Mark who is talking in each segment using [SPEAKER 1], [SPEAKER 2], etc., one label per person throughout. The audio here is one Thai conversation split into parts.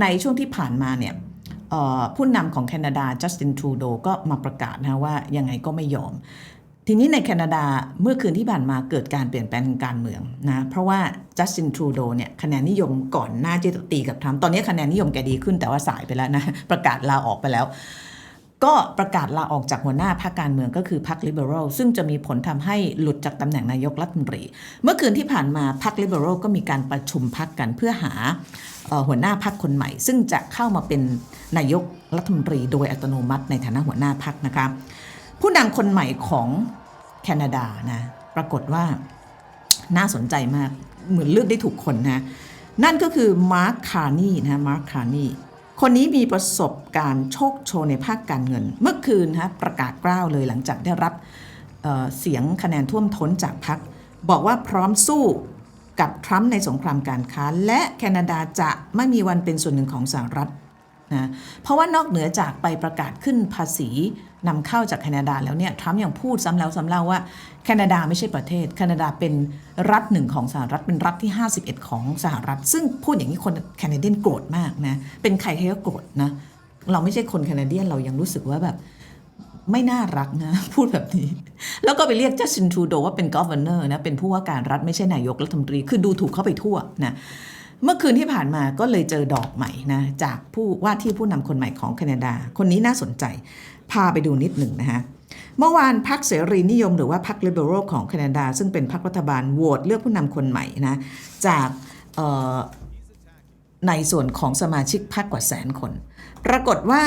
[SPEAKER 1] ในช่วงที่ผ่านมาเนี่ยผู้นำของแคนาดาจัสตินทรูโดก็มาประกาศนะว่ายังไงก็ไม่ยอม ทีนี้ในแคนาดาเมื่อคืนที่ผ่านมาเกิดการเปลี่ยนแปลงทางการเมืองนะเพราะว่าจัสตินทรูโดเนี่ยคะแนนนิยมก่อนหน้าจะตีกับทรัมป์ตอนนี้คะแนนนิยมแกดีขึ้นแต่ว่าสายไปแล้วนะประกาศลาออกไปแล้ว ก็ประกาศลาออกจากหัวหน้าพรรคการเมืองก็คือพรรคลิเบอรัลซึ่งจะมีผลทำให้หลุดจากตำแหน่งนายกรัฐมนตรี เมื่อคืนที่ผ่านมาพรรคลิเบอรัลก็มีการประชุมพรรคกันเพื่อหาหัวหน้าพรรคคนใหม่ ซึ่งจะเข้ามาเป็นนายกรัฐมนตรีโดยอัตโนมัติในฐานะหัวหน้าพรรคนะคะผู้นำคนใหม่ของแคนาดานะปรากฏว่าน่าสนใจมากเหมือนเลือกได้ถูกคนนะนั่นก็คือมาร์คคาร์นีนะมาร์คคาร์นี คนนี้มีประสบการณ์โชคโชนในภาคการเงิน เมื่อคืนฮะประกาศกล้าวเลยหลังจากได้รับเเสียงคะแนนท่วมท้นจากพรรคบอกว่าพร้อมสู้กับทรัมป์ในสงครามการค้า และแคนาดาจะไม่มีวันเป็นส่วนหนึ่งของสหรัฐนะเพราะว่านอกเหนือจากไปประกาศขึ้นภาษี นำเข้าจากแคนาดาแล้วเนี่ยทรัมป์ยังพูดซ้ำแล้วซ้ำเล่าว่าแคนาดาไม่ใช่ประเทศ แคนาดาเป็นรัฐหนึ่งของสหรัฐเป็นรัฐที่ 51 ของสหรัฐ ซึ่งพูดอย่างนี้คนแคนาเดียนโกรธมากนะเป็นใครใครก็โกรธนะเราไม่ใช่คนแคนาเดียนเรายังรู้สึกว่าแบบไม่น่ารักนะ พูดแบบนี้ แล้วก็ไปเรียกจัสตินทรูโดว่าเป็น governor นะ เป็นผู้ว่าการรัฐไม่ใช่นายกรัฐมนตรี คือดูถูกเข้าไปทั่วนะเมื่อคืนที่ผ่านมาก็เลยเจอดอกใหม่นะ จากผู้ว่าที่ผู้นำคนใหม่ของแคนาดา คนนี้น่าสนใจ พาไปดูนิดหนึ่งนะคะเมื่อวานพรรคเสรีนิยมหรือว่าพรรค liberal ของแคนาดา ซึ่งเป็นพรรครัฐบาลโหวตเลือกผู้นำคนใหม่นะจากในส่วนของสมาชิกพรรคกว่าแสนคน ปรากฏว่า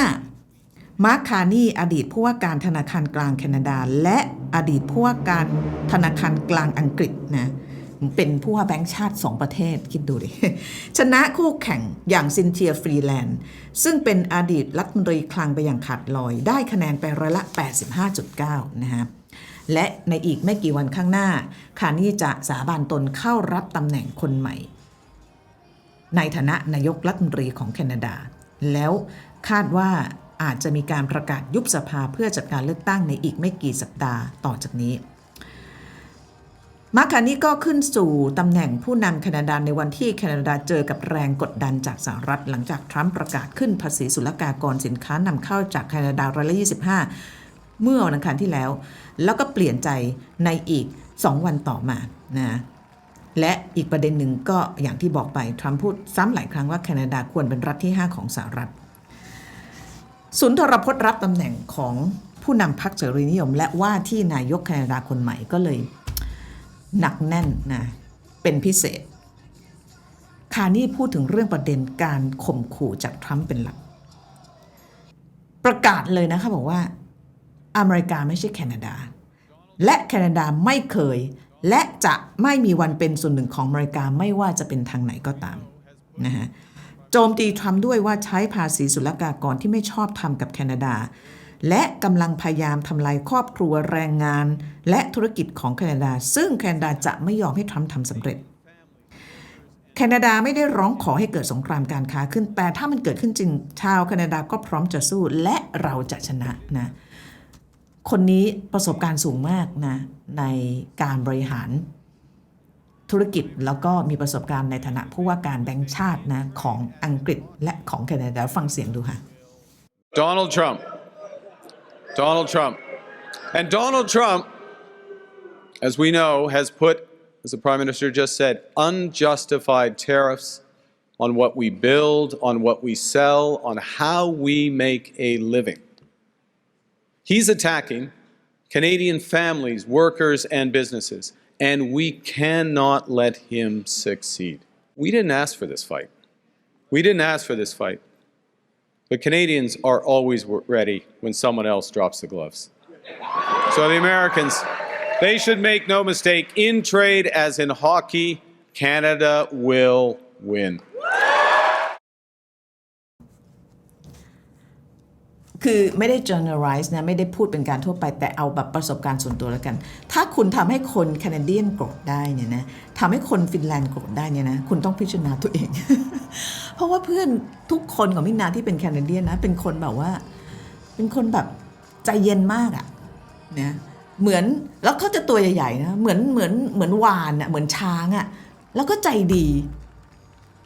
[SPEAKER 1] มาร์คคาร์นีอดีตผู้ว่าการธนาคารกลางแคนาดา และอดีตผู้ว่าการธนาคารกลางอังกฤษนะ เป็นผู้ว่าแบงก์ชาติ 2 ประเทศคิดดูดิ ชนะคู่แข่งอย่างซินเทียฟรีแลนด์ ซึ่งเป็นอดีตรัฐมนตรีคลังไปอย่างขาดลอย ได้คะแนนไปร้อยละ 85.9 นะฮะและในอีกไม่กี่วันข้างหน้า คานีจะสาบานตนเข้ารับตำแหน่งคนใหม่ ในฐานะนายกรัฐมนตรีของแคนาดา แล้วคาดว่าอาจจะมีการประกาศยุบสภาเพื่อจัดการเลือกตั้งในอีกไม่กี่สัปดาห์ต่อจากนี้ มาร์คานี่ก็ขึ้นสู่ตำแหน่งผู้นำแคนาดาในวันที่แคนาดาเจอกับแรงกดดันจากสหรัฐ หลังจากทรัมป์ประกาศขึ้นภาษีศุลกากรสินค้านำเข้าจากแคนาดาร้อยละ25 เมื่อวันอังคารที่แล้ว แล้วก็เปลี่ยนใจในอีก 2 วันต่อมานะและอีกประเด็นหนึ่งก็อย่างที่บอกไป ทรัมป์พูดซ้ำหลายครั้งว่าแคนาดาควรเป็นรัฐที่ 5 ของสหรัฐศูนย์ทรพจน์รับตำแหน่งของผู้นำพรรคเสรีนิยม และว่าที่นายกแคนาดาคนใหม่ก็เลย หนักแน่นนะเป็นพิเศษ คานี่พูดถึงเรื่องประเด็นการข่มขู่จากทรัมป์เป็นหลัก ประกาศเลยนะคะบอกว่า อเมริกาไม่ใช่แคนาดา และแคนาดาไม่เคย และจะไม่มีวันเป็นส่วนหนึ่งของอเมริกาไม่ว่าจะเป็นทางไหนก็ตามนะฮะโจมตีทรัมป์ด้วยว่าใช้ภาษีศุลกากรที่ไม่ชอบทำกับแคนาดา และกำลังพยายามทำลายครอบครัวแรงงาน และธุรกิจของแคนาดา ซึ่งแคนาดาจะไม่ยอมให้ทรัมป์ทำสำเร็จ แคนาดาไม่ได้ร้องขอให้เกิดสงครามการค้าขึ้น แต่ถ้ามันเกิดขึ้นจริง ชาวแคนาดาก็พร้อมจะสู้และเราจะชนะนะคนนี้ประสบการณ์สูงมากนะในการบริหารธุรกิจแล้วก็มีประสบการณ์ในฐานะผู้ว่าการแบงก์ชาตินะของอังกฤษและของแคนาดาฟังเสียงดูค่ะ
[SPEAKER 2] Donald Trump. Donald Trump. And Donald Trump, as we know, has put, as the Prime Minister just said, unjustified tariffs on what we build, on what we sell, on how we make a living. He's attacking Canadian families, workers, and businesses, and we cannot let him succeed. We didn't ask for this fight. We didn't ask for this fight. But Canadians are always ready when someone else drops the gloves. So the Americans, they should make no mistake in trade as in hockey, Canada will win.
[SPEAKER 1] คือไม่ได้ generalize นะ ไม่ได้พูดเป็นการทั่วไปแต่เอาแบบประสบการณ์ส่วนตัวแล้วกัน ถ้าคุณทำให้คนแคนาเดียนโกรธได้เนี่ยนะทำให้คนฟินแลนด์โกรธได้เนี่ยนะ คุณต้องพิจารณาตัวเอง เพราะว่าเพื่อนทุกคนของมินาที่เป็นแคนาเดียนนะ เป็นคนแบบว่า เป็นคนแบบใจเย็นมากอะนะเหมือนแล้วเขาจะตัวใหญ่ๆนะเหมือนเหมือนเหมือนวานอะเหมือนช้างอะแล้วก็ใจดี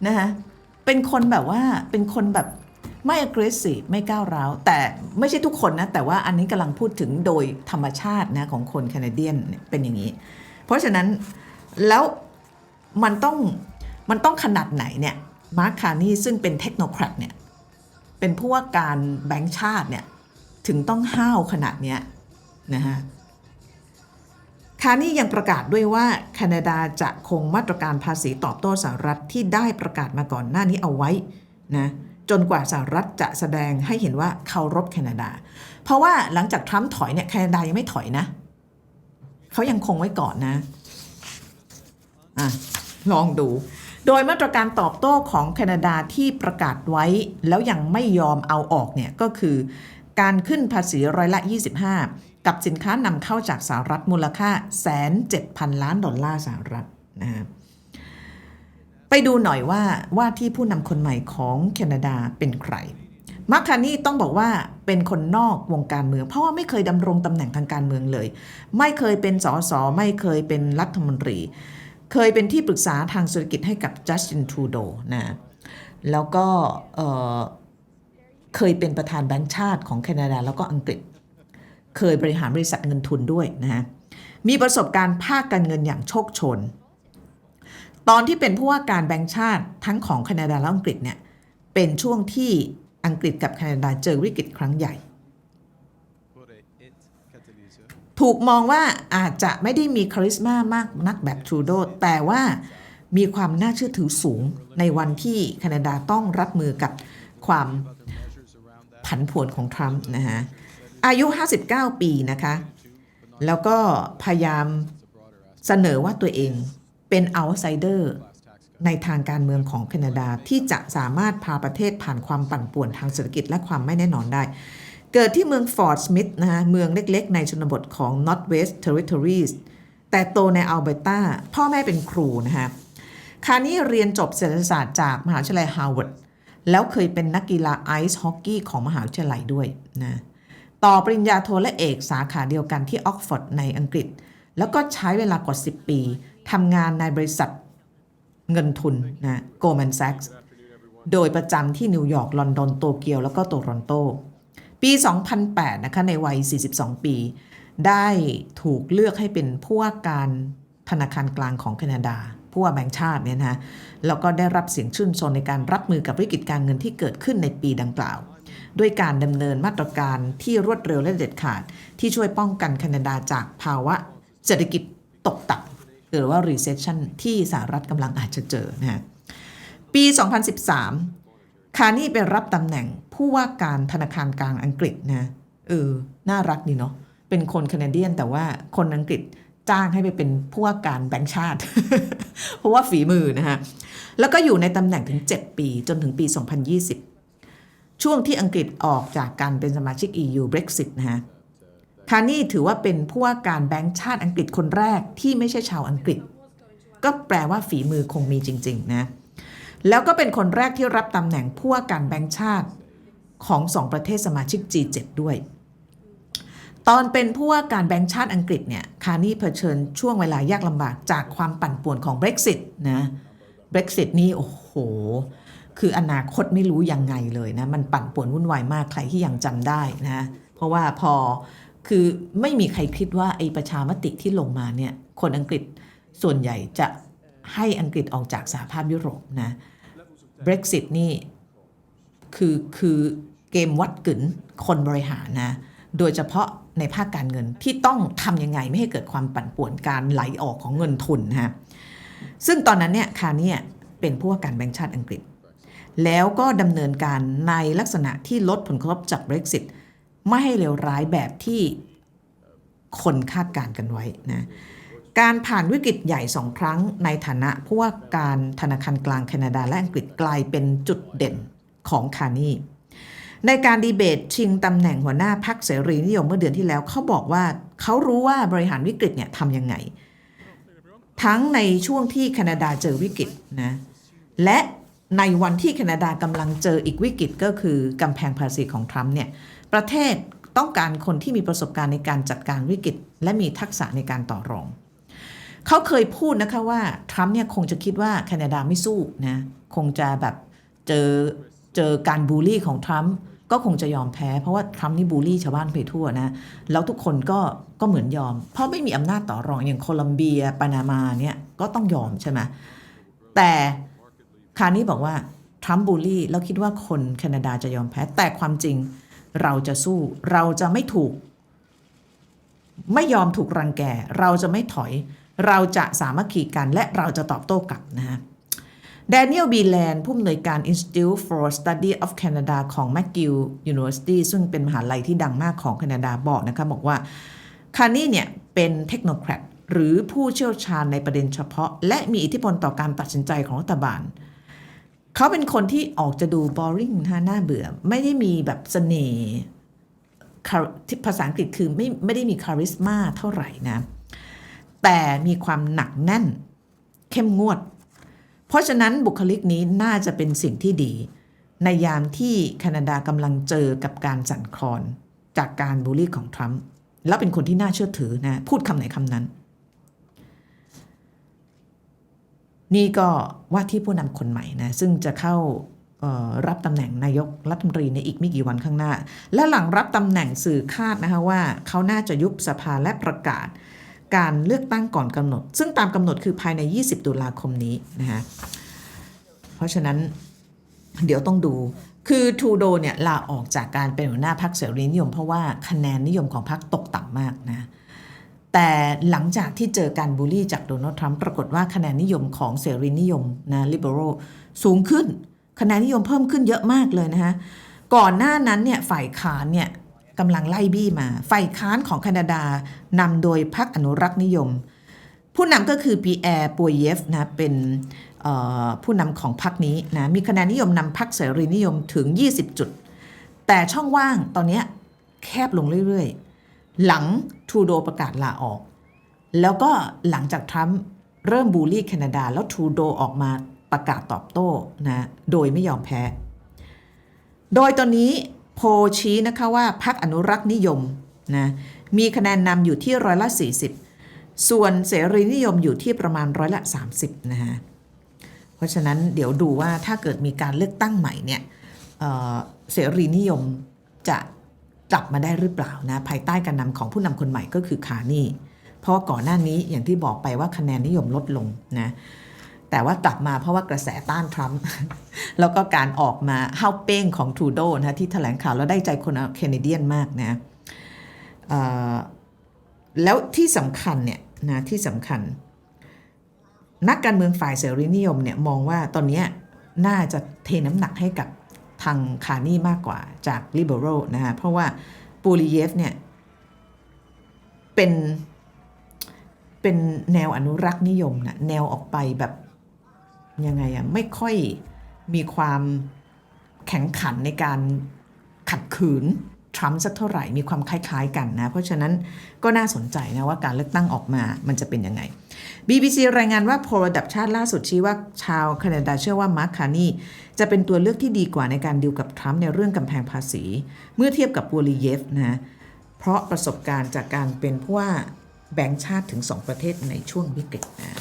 [SPEAKER 1] นะคะเป็นคนแบบว่าเป็นคนแบบ ไม่ aggressive ไม่ก้าวร้าวแต่ไม่ใช่ทุกคนนะ แต่ว่าอันนี้กำลังพูดถึงโดยธรรมชาตินะของคนแคนาเดียนเป็นอย่างนี้ เพราะฉะนั้นแล้วมันต้องมันต้องขนาดไหนเนี่ยมาร์คคานี่ซึ่งเป็นเทคโนแครดเนี่ยเป็นผู้ว่าการแบงค์ชาติเนี่ยถึงต้องห้าวขนาดเนี้ยนะฮะคานี่ยังประกาศด้วยว่าแคนาดาจะคงมาตรการภาษีตอบโต้สหรัฐที่ได้ประกาศมาก่อนหน้านี้เอาไว้นะ จนกว่าสหรัฐจะแสดงให้เห็นว่าเคารพแคนาดา เพราะว่าหลังจากทรัมป์ถอยเนี่ยแคนาดายังไม่ถอยนะ เขายังคงไว้ก่อนนะอะลองดู โดยมาตรการตอบโต้ของแคนาดาที่ประกาศไว้แล้วยังไม่ยอมเอาออกเนี่ยก็คือ การขึ้นภาษีร้อยละ 25 กับสินค้านำเข้าจากสหรัฐมูลค่าแสนเจ็ดพันล้านดอลลาร์สหรัฐนะฮะ ไปดูหน่อยว่าว่าที่ผู้นำคนใหม่ของแคนาดาเป็นใครมาร์คานี่ต้องบอกว่าเป็นคนนอกวงการเมือง เพราะว่าไม่เคยดำรงตำแหน่งทางการเมืองเลย ไม่เคยเป็นสสไม่เคยเป็นรัฐมนตรี เคยเป็นที่ปรึกษาทางเศรษฐกิจให้กับจัสตินทรูโดนะแล้วก็เเคยเป็นประธานแบงก์ชาติของแคนาดาแล้วก็อังกฤษ เคยบริหารบริษัทเงินทุนด้วยนะฮะมีประสบการณ์ภาคการเงินอย่างโชคชน ตอนที่เป็นผู้ว่าการแบงก์ชาติทั้งของแคนาดาและอังกฤษเนี่ยเป็นช่วงที่อังกฤษกับแคนาดาเจอวิกฤตครั้งใหญ่ ถูกมองว่าอาจจะไม่ได้มีคาริสมามากนักแบบทรูโดแต่ว่ามีความน่าเชื่อถือสูงในวันที่แคนาดาต้องรับมือกับความผันผวนของทรัมป์นะฮะอายุ 59 ปีนะคะ แล้วก็พยายามเสนอว่าตัวเอง เป็น outsider ในทางการเมืองของแคนาดาที่จะสามารถพาประเทศผ่านความปั่นป่วนทางเศรษฐกิจและความไม่แน่นอนได้ เกิดที่เมืองฟอร์ดสมิธนะฮะเมืองเล็กๆ ในชนบทของ Northwest Territories แต่โตในอัลเบอร์ตาพ่อแม่เป็นครูนะฮะคานี่เรียนจบเศรษฐศาสตร์จากมหาวิทยาลัยฮาร์วาร์ดแล้วเคยเป็นนักกีฬาไอซ์ฮอกกี้ของมหาวิทยาลัยด้วยนะต่อปริญญาโทและเอกสาขาเดียวกันที่ออกฟอร์ดในอังกฤษ แล้วก็ใช้เวลากว่า 10 ปี ทำงานในบริษัทเงินทุนนะ Goldman Sachs โดยประจำที่นิวยอร์ก ลอนดอน โตเกียว แล้วก็โตรอนโต ปี 2008 นะคะ ในวัย 42 ปี ได้ถูกเลือกให้เป็นผู้ว่าการธนาคารกลางของแคนาดา ผู้ว่าแบงก์ชาติเนี่ยนะแล้วก็ได้รับเสียงชื่นชมในการรับมือกับวิกฤตการเงินที่เกิดขึ้นในปีดังกล่าว ด้วยการดำเนินมาตรการที่รวดเร็วและเด็ดขาด ที่ช่วยป้องกันแคนาดาจากภาวะเศรษฐกิจตกต่ำ หรือว่า recession ที่สหรัฐกำลังอาจจะเจอนะฮะปี 2013 คานี่ไปรับตำแหน่งผู้ว่าการธนาคารกลางอังกฤษนะเออ น่ารักดีเนาะเป็นคนแคนาเดียนแต่ว่าคนอังกฤษจ้างให้ไปเป็นผู้ว่าการแบงก์ชาติ เพราะว่าฝีมือนะฮะ แล้วก็อยู่ในตำแหน่งถึง 7 ปีจนถึงปี 2020 ช่วงที่อังกฤษออกจากการเป็นสมาชิก EU Brexit นะฮะ คานี่ถือว่าเป็นผู้ว่าการแบงก์ชาติอังกฤษคนแรกที่ไม่ใช่ชาวอังกฤษ ก็แปลว่าฝีมือคงมีจริง ๆ นะ แล้วก็เป็นคนแรกที่รับตำแหน่งผู้ว่าการแบงก์ชาติของสองประเทศสมาชิก G7 ด้วย ตอนเป็นผู้ว่าการแบงก์ชาติอังกฤษเนี่ย คานี่เผชิญช่วงเวลายากลำบากจากความปั่นป่วนของ Brexit นะ Brexit นี่โอ้โห คืออนาคตไม่รู้ยังไงเลยนะ มันปั่นป่วนวุ่นวายมากใครที่ยังจำได้นะ เพราะว่าพอ คือไม่มีใครคิดว่าไอ้ประชามติที่ลงมาเนี่ยคนอังกฤษส่วนใหญ่จะให้อังกฤษออกจากสหภาพยุโรปนะ Brexit นี่คือคือเกมวัดกึนคนบริหารนะ โดยเฉพาะในภาคการเงินที่ต้องทำยังไงไม่ให้เกิดความปั่นป่วนการไหลออกของเงินทุนนะฮะซึ่งตอนนั้นเนี่ยคาเนี่ยเป็นผู้ว่าการแบงก์ชาติอังกฤษ แล้วก็ดำเนินการในลักษณะที่ลดผลกระทบจาก Brexit ไม่ให้เลวร้ายแบบที่คนคาดการณ์กันไว้นะการผ่านวิกฤตใหญ่สองครั้งในฐานะผู้ว่าการธนาคารกลางแคนาดาและอังกฤษกลายเป็นจุดเด่นของคานีในการดีเบตชิงตำแหน่งหัวหน้าพรรคเสรีนิยมเมื่อเดือนที่แล้วเขาบอกว่าเขารู้ว่าบริหารวิกฤตเนี่ยทำยังไง ทั้งในช่วงที่แคนาดาเจอวิกฤตนะและในวันที่แคนาดากำลังเจออีกวิกฤตก็คือกำแพงภาษีของทรัมป์เนี่ย ประเทศต้องการคนที่มีประสบการณ์ในการจัดการวิกฤต และมีทักษะในการต่อรอง เขาเคยพูดนะคะว่าทรัมป์เนี่ยคงจะคิดว่าแคนาดาไม่สู้นะคงจะแบบเจอเจอการบูลลี่ของทรัมป์ก็คงจะยอมแพ้เพราะว่าทรัมป์นี่บูลลี่ชาวบ้านไปทั่วนะแล้วทุกคนก็ก็เหมือนยอม เพราะไม่มีอำนาจต่อรองอย่างโคลัมเบียปานามาเนี่ยก็ต้องยอมใช่ไหมแต่คานี้บอกว่าทรัมป์บูลลี่แล้วคิดว่าคนแคนาดาจะยอมแพ้แต่ความจริง เราจะสู้เราจะไม่ถูก ไม่ยอมถูกรังแก เราจะไม่ถอย เราจะสามัคคีกันและเราจะตอบโต้กลับนะฮะแดเนียลบีแลนด์ผู้อำนวยการ Institute for Study of Canada ของ McGill University ซึ่งเป็นมหาลัยที่ดังมากของแคนาดาบอกนะคะบอกว่าคานี่เนี่ยเป็นเทคโนแครตหรือผู้เชี่ยวชาญในประเด็นเฉพาะ และมีอิทธิพลต่อการตัดสินใจของรัฐบาล เขาเป็นคนที่ออกจะดู boring นะฮะน่าเบื่อ ไม่ได้มีแบบเสน่ห์ภาษาอังกฤษคือไม่ไม่ได้มีคาริสมาเท่าไหร่นะ แต่มีความหนักแน่น เข้มงวด เพราะฉะนั้นบุคลิกนี้น่าจะเป็นสิ่งที่ดี ในยามที่แคนาดากำลังเจอกับการสั่นคลอน จากการบูลลี่ของทรัมป์แล้วเป็นคนที่น่าเชื่อถือนะ พูดคำไหนคำนั้น นี่ก็ว่าที่ผู้นำคนใหม่นะซึ่งจะเข้ารับตำแหน่งนายกรัฐมนตรีในอีกไม่กี่วันข้างหน้า และหลังรับตำแหน่งสื่อคาดนะคะว่าเขาน่าจะยุบสภาและประกาศ การเลือกตั้งก่อนกำหนด ซึ่งตามกำหนดคือภายใน 20 ตุลาคมนี้นะฮะเพราะฉะนั้นเดี๋ยวต้องดูคือทูโดเนี่ยลาออกจากการเป็นหัวหน้าพรรคเสรีนิยม เพราะว่าคะแนนนิยมของพรรคตกต่ำมากนะ แต่หลังจากที่เจอการบูลลี่จากโดนัลด์ทรัมป์ปรากฏว่าคะแนนนิยมของเสรีนิยมนะลิเบอรัลสูงขึ้น คะแนนนิยมเพิ่มขึ้นเยอะมากเลยนะคะก่อนหน้านั้นเนี่ยฝ่ายค้านเนี่ยกำลังไล่บี้มา ฝ่ายค้านของแคนาดานำโดยพรรคอนุรักษ์นิยม ผู้นำก็คือปีแอร์ปัวเยฟนะเป็นผู้นำของพรรคนี้นะมีคะแนนนิยมนำพรรคเสรีนิยมถึง 20 จุด แต่ช่องว่างตอนนี้แคบลงเรื่อยๆ หลังทรูโดประกาศลาออก แล้วก็หลังจากทรัมป์เริ่มบูลลี่แคนาดา แล้วทรูโดออกมาประกาศตอบโต้นะโดยไม่ยอมแพ้ โดยตอนนี้โพชี้นะคะว่าพรรคอนุรักษ์นิยมนะมีคะแนนนำอยู่ที่ร้อยละ 40 ส่วนเสรีนิยมอยู่ที่ประมาณร้อยละ 30นะฮะเพราะฉะนั้นเดี๋ยวดูว่าถ้าเกิดมีการเลือกตั้งใหม่เนี่ยเออเสรีนิยมจะ กลับมาได้หรือเปล่านะภายใต้การนำของผู้นำคนใหม่ก็คือคานี่ เพราะว่าก่อนหน้านี้อย่างที่บอกไปว่าคะแนนนิยมลดลงนะแต่ว่ากลับมาเพราะว่ากระแสต้านทรัมป์แล้วก็การออกมาเฮ้าเป้งของทูโดนะที่แถลงข่าวแล้วได้ใจคนแคนาเดียนมากนะแล้วที่สำคัญเนี่ยนะที่สำคัญ นักการเมืองฝ่ายเสรีนิยมเนี่ยมองว่าตอนนี้น่าจะเทน้ำหนักให้กับ ทางคานี่มากกว่าจากลิเบอรัลนะฮะเพราะว่าปูริเยฟเนี่ยเป็นเป็นแนวอนุรักษ์นิยมนะแนวออกไปแบบยังไงอะไม่ค่อยมีความแข็งขันในการขัดขืน ทรัมป์สักเท่าไหร่มีความคล้าย ๆ กันนะ เพราะฉะนั้นก็น่าสนใจนะว่าการเลือกตั้งออกมามันจะเป็นยังไง BBC รายงานว่าโพลระดับชาติล่าสุดชี้ว่าชาวแคนาดาเชื่อว่ามาร์คคาร์นีจะเป็นตัวเลือกที่ดีกว่าในการดิวกับทรัมป์ในเรื่องกำแพงภาษี เมื่อเทียบกับบูลีเยฟนะเพราะประสบการณ์จากการเป็นผู้ว่าแบงค์ชาติถึง 2 ประเทศในช่วงวิกฤตนะ